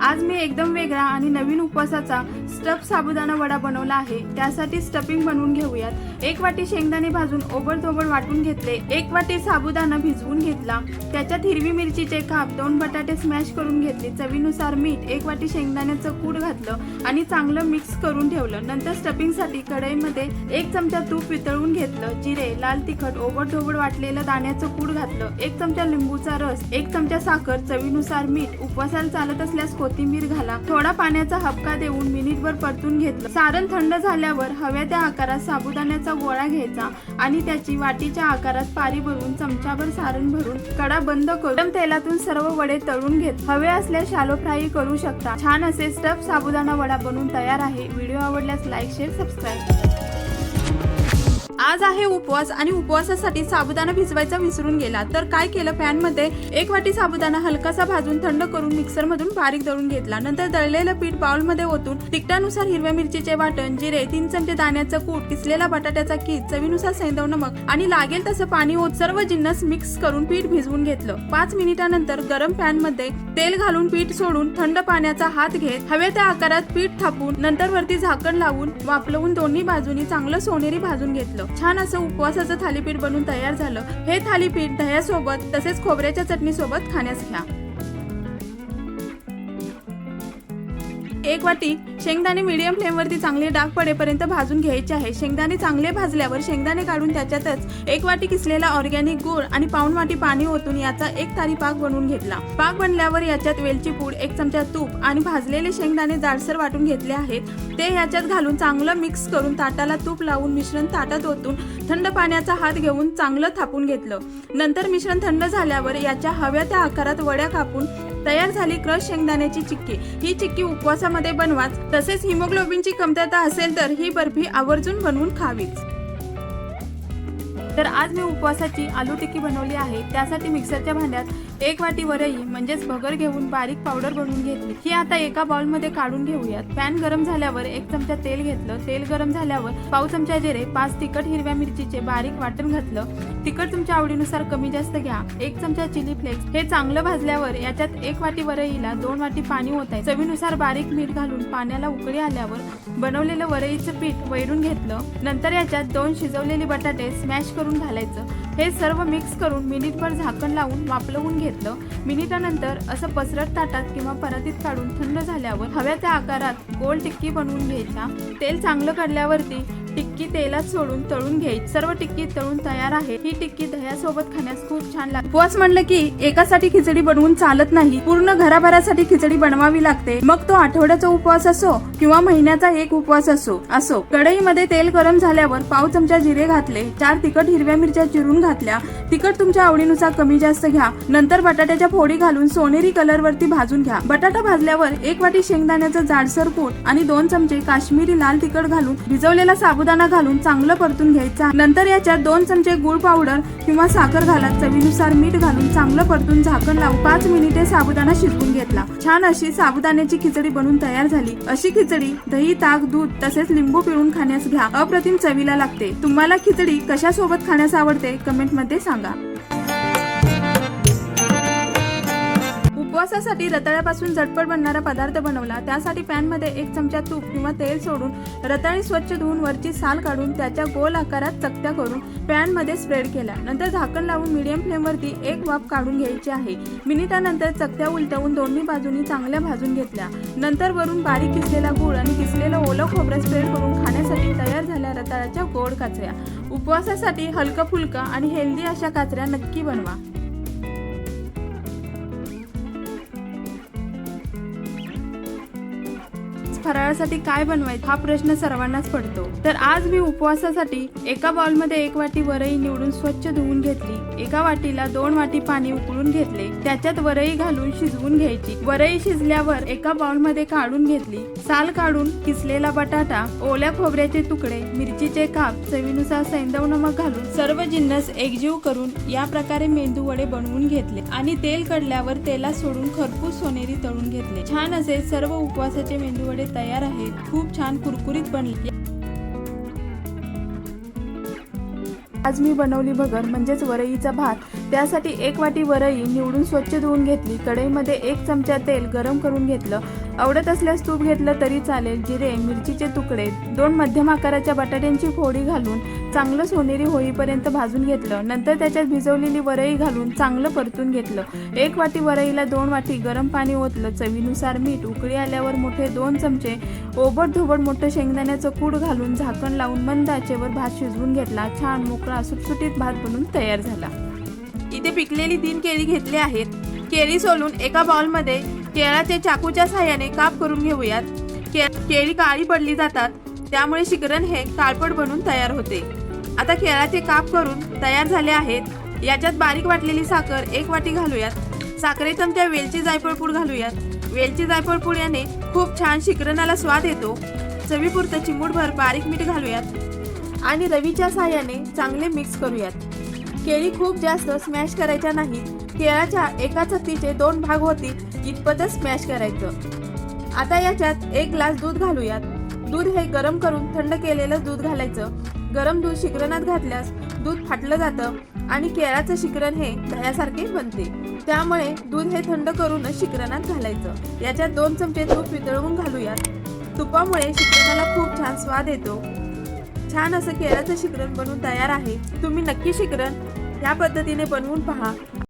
आज मी एकदम वेगळा आणि नवीन उपवासाचा स्टफ साबुदाणा वडा बनवला आहे. त्यासाठी स्टफिंग बनवून घेऊयात. एक वाटी शेंगदाणे भाजून ओबडधोबड वाटून घेतले. एक वाटी साबुदाणा भिजवून घेतला. त्याच्यात हिरवी मिरचीचे काप दोन बटाटे स्मॅश करून घेतले. चवीनुसार मीठ एक वाटी शेंगदाण्याचं कूड घातलं आणि चांगलं मिक्स करून ठेवलं. नंतर स्टफिंगसाठी कढईमध्ये एक चमचा तूप वितळून घेतलं. जिरे लाल तिखट ओबडधोबड वाटलेलं दाण्याचं कूड घातलं. एक चमचा लिंबूचा रस एक चमचा साखर चवीनुसार मीठ. उपवासाला चालत असल्यास कोथिंबीर घाला. थोडा पाण्याचा हबका देऊन मिनिटभर परतून घेतलं. सारण थंड झाल्यावर हव्या त्या आकारात साबुदाण्याचा गोळा घ्यायचा आणि त्याची वाटीच्या आकारात पारी भरून चमच्यावर सारण भरून कडा बंद करून तेलातून सर्व वडे तळून घेत हवे असल्यास शालो फ्राई करू शकता. छान असे स्टफ साबुदाणा वडा बनवून तयार आहे. व्हिडिओ आवडल्यास लाईक शेअर सबस्क्राईब आज आहे उपवास आणि उपवासासाठी साबुदाणा भिजवायचा विसरून गेला. तर काय केलं? पॅनमध्ये एक वाटी साबुदाणा हलकासा भाजून थंड करून मिक्सर मधून बारीक दळून घेतला. नंतर दळलेलं पीठ बाउलमध्ये ओतून तिखटानुसार हिरव्या मिरचीचे वाटण जिरे तीन चमचे दाण्याचं कूट किसलेला बटाट्याचा कीस चवीनुसार सैंदव नमक आणि लागेल तसं पाणी ओत सर्व जिन्नस मिक्स करून पीठ भिजवून घेतलं. पाच मिनिटानंतर गरम पॅनमध्ये तेल घालून पीठ सोडून थंड पाण्याचा हात घेत हवे त्या आकारात पीठ थापून नंतर वरती झाकण लावून वापलवून दोन्ही बाजूनी चांगलं सोनेरी भाजून घेतलं. छान असं उपवासाचं थालीपीठ बनून तयार झालं. हे थालीपीठ दह्यासोबत तसेच खोबऱ्याच्या चटणीसोबत खाण्यास घ्या. एक वाटी शेंगदाणे मीडियम फ्लेमवरती चांगले डाग पडेपर्यंत भाजून घ्यायचे आहे. शेंगदाणे चांगले भाजल्यावर शेंगदाणे काढून त्याच्यातच एक वाटी किसलेला ऑर्गॅनिक गुळ आणि पाऊण वाटी पाणी ओतून याचा एक तारी पाक बनवून घेतला. पाक बनल्यावर याच्यात वेलची पूड एक चमचा तूप आणि भाजलेले शेंगदाणे जाडसर वाटून घेतले आहेत. ते याच्यात घालून चांगलं मिक्स करून ताटाला तूप लावून मिश्रण ताटात ओतून थंड पाण्याचा हात घेऊन चांगलं थापून घेतलं. नंतर मिश्रण थंड झाल्यावर याच्या हव्या त्या आकारात वड्या कापून तयार झाली क्रश शेंगदाण्याची चिक्की. ही चिक्की उपवासामध्ये बनवाच. तसेच हिमोग्लोबिनची कमतरता असेल तर ही बर्फी आवर्जून बनवून खावीच. तर आज मी उपवासाची आलू टिक्की बनवली आहे. त्यासाठी मिक्सरच्या भांड्यात एक वाटी वरई म्हणजेच भगर घेऊन बारीक पावडर बनवून घेतली. ही आता एका बाउलमध्ये काढून घेऊयात. पॅन गरम झाल्यावर एक चमचा तेल घेतलं. तेल गरम झाल्यावर पाव चमचा जिरे पाच तिखट हिरव्या मिरचीचे बारीक वाटण घातलं. तिखट तुमच्या आवडीनुसार कमी जास्त घ्या. एक चमचा चिली फ्लेक्स हे चांगलं भाजल्यावर याच्यात एक वाटी वरईला दोन वाटी पाणी होत आहे चवीनुसार बारीक मीठ घालून पाण्याला उकळी आल्यावर बनवलेलं वरईचं पीठ वैरून घेतलं. नंतर याच्यात दोन शिजवलेले बटाटे स्मॅश करून घालायचं. हे सर्व मिक्स करून मिनिटभर झाकण लावून वापलवून घेतलं. मिनिटानंतर असं पसरट ताटात किंवा परातीत काढून थंड झाल्यावर हव्या त्या आकारात गोल टिक्की बनवून घ्यायच्या तेल चांगलं काढल्यावरती टिक्की तेलात सोडून तळून घ्यायची. सर्व टिक्की तळून तयार आहे. ही टिक्की दह्यासोबत खाण्यास खूप छान लागते. उपवास म्हणलं की एकासाठी खिचडी बनवून चालत नाही. पूर्ण घराभरासाठी खिचडी बनवावी लागते. मग तो आठवड्याचा उपवास असो किंवा महिन्याचा एक उपवास असो असो. कढईमध्ये तेल गरम झाल्यावर पाव चमचा जिरे घातले. चार तिखट हिरव्या मिरच्या चिरून घातल्या. तिखट तुमच्या आवडीनुसार कमी जास्त घ्या. नंतर बटाट्याच्या फोडी घालून सोनेरी कलर वरती भाजून घ्या. बटाटा भाजल्यावर एक वाटी शेंगदाण्याचं जाडसर पोट आणि दोन चमचे काश्मीरी लाल तिखट घालून भिजवलेला साबुदाणा घालून चांगलं परतून घ्यायचा. नंतर याच्यात दोन चमचे गुळ पावडर किंवा साखर घाला. चवीनुसार मीठ घालून चांगलं परतून झाकण लावून पाच मिनिटे साबुदाणा शिजवून घेतला. छान अशी साबुदाण्याची खिचडी बनवून तयार झाली. अशी खिचडी दही ताक दूध तसेच लिंबू पिळून खाण्यास घ्या. अप्रतिम चवीला लागते. तुम्हाला खिचडी कशासोबत खाण्यास आवडते? कमेंटमध्ये सांगा. उपवासासाठी रताळ्यापासून झटपट बनणारा पदार्थ बनवला. त्यासाठी पॅनमध्ये एक चमचा तूप किंवा तेल सोडून रताळी स्वच्छ धुवून वरची साल काढून त्याच्या गोल आकारात चकत्या करून पॅनमध्ये स्प्रेड केला. नंतर झाकण लावून मीडियम फ्लेमवरती एक वाफ काढून घ्यायची आहे. मिनिटानंतर चकत्या उलटवून दोन्ही बाजूनी चांगल्या भाजून घेतल्या. नंतर वरून बारीक किसलेला गूळ आणि किसलेलं ओलं खोबरं स्प्रेड करून खाण्यासाठी तयार झाल्या रताळ्याच्या गोड काचऱ्या. उपवासासाठी हलकं फुलकं आणि हेल्दी अशा काचऱ्या नक्की बनवा. फराळासाठी काय बनवायचं हा प्रश्न सर्वांनाच पडतो. तर आज मी उपवासासाठी एका बाउलमध्ये एक वाटी वरई निवडून स्वच्छ धुवून घेतली. एका वाटीला दोन वाटी पाणी उकळून घेतले. त्याच्यात वरई घालून शिजवून घ्यायची. वरई शिजल्यावर एका बाउलमध्ये काढून घेतली. साल काढून किसलेला बटाटा ओल्या खोबऱ्याचे तुकडे मिरचीचे काप चवीनुसार सैंदव नमक घालून सर्व जिन्नस एकजीव करून या प्रकारे मेंदू वडे बनवून घेतले आणि तेल कडल्यावर तेलात सोडून खरपूस सोनेरी तळून घेतले. छान असे सर्व उपवासाचे मेंदू वडे तयार आहेत खूप छान कुरकुरीत बनली. आज मी बनवली भगर म्हणजेच वरईचा भात. त्यासाठी एक वाटी वरई निवडून स्वच्छ धुवून घेतली. कढईमध्ये एक चमचा तेल गरम करून घेतलं. आवडत असल्यास तूप घेतलं तरी चालेल. जिरे मिरचीचे तुकडे दोन मध्यम आकाराच्या बटाट्यांची फोडी घालून चांगलं सोनेरी होईपर्यंत भाजून घेतलं. नंतर त्याच्यात भिजवलेली वरई घालून चांगलं परतून घेतलं. एक वाटी वरईला दोन वाटी गरम पाणी ओतलं. चवीनुसार मीठ उकळी आल्यावर मोठे दोन चमचे ओबड धोबड मोठं शेंगदाण्याचं कूड घालून झाकण लावून मंद आचेवर भात शिजवून घेतला. छान मोकळा सुटसुटीत भात बनून तयार झाला. इथे पिकलेली तीन केळी घेतली आहेत. केळी सोलून एका बाउलमध्ये केळाचे चाकूच्या साह्याने काप करून घेऊयात. के केळी काळी पडली जातात त्यामुळे शिकरण हे काळपट बनून तयार होते. आता केळाचे काप करून तयार झाले आहेत. याच्यात बारीक वाटलेली साखर एक वाटी घालूयात. साखरे चमच्या वेलची जायफळ पूड घालूयात. वेलची जायफळ पूड याने खूप छान शिकरणाला स्वाद येतो. चवीपुरतं चिमूटभर बारीक मीठ घालूयात. आणि रवीच्या साह्याने चांगले मिक्स करूयात. केळी खूप जास्त स्मॅश करायच्या नाहीत. केळाच्या एका चत्तीचे दोन भाग होतील. इतपतच स्मॅश करायचं. आता याच्यात एक ग्लास दूध घालूयात. दूध हे गरम करून थंड केलेलं दूध घालायचं. गरम दूध शिकरणात घातल्यास दूध फाटलं जातं आणि केळाचं शिकरण हे दह्यासारखे बनते. त्यामुळे दूध हे थंड करूनच शिकरणात घालायचं. याच्यात दोन चमचे तूप वितळवून घालूयात. तुपामुळे शिकरणाला खूप छान स्वाद येतो. छान असं केळाचं शिकरण बनवून तयार आहे. तुम्ही नक्की शिकरण ह्या पद्धतीने बनवून पहा.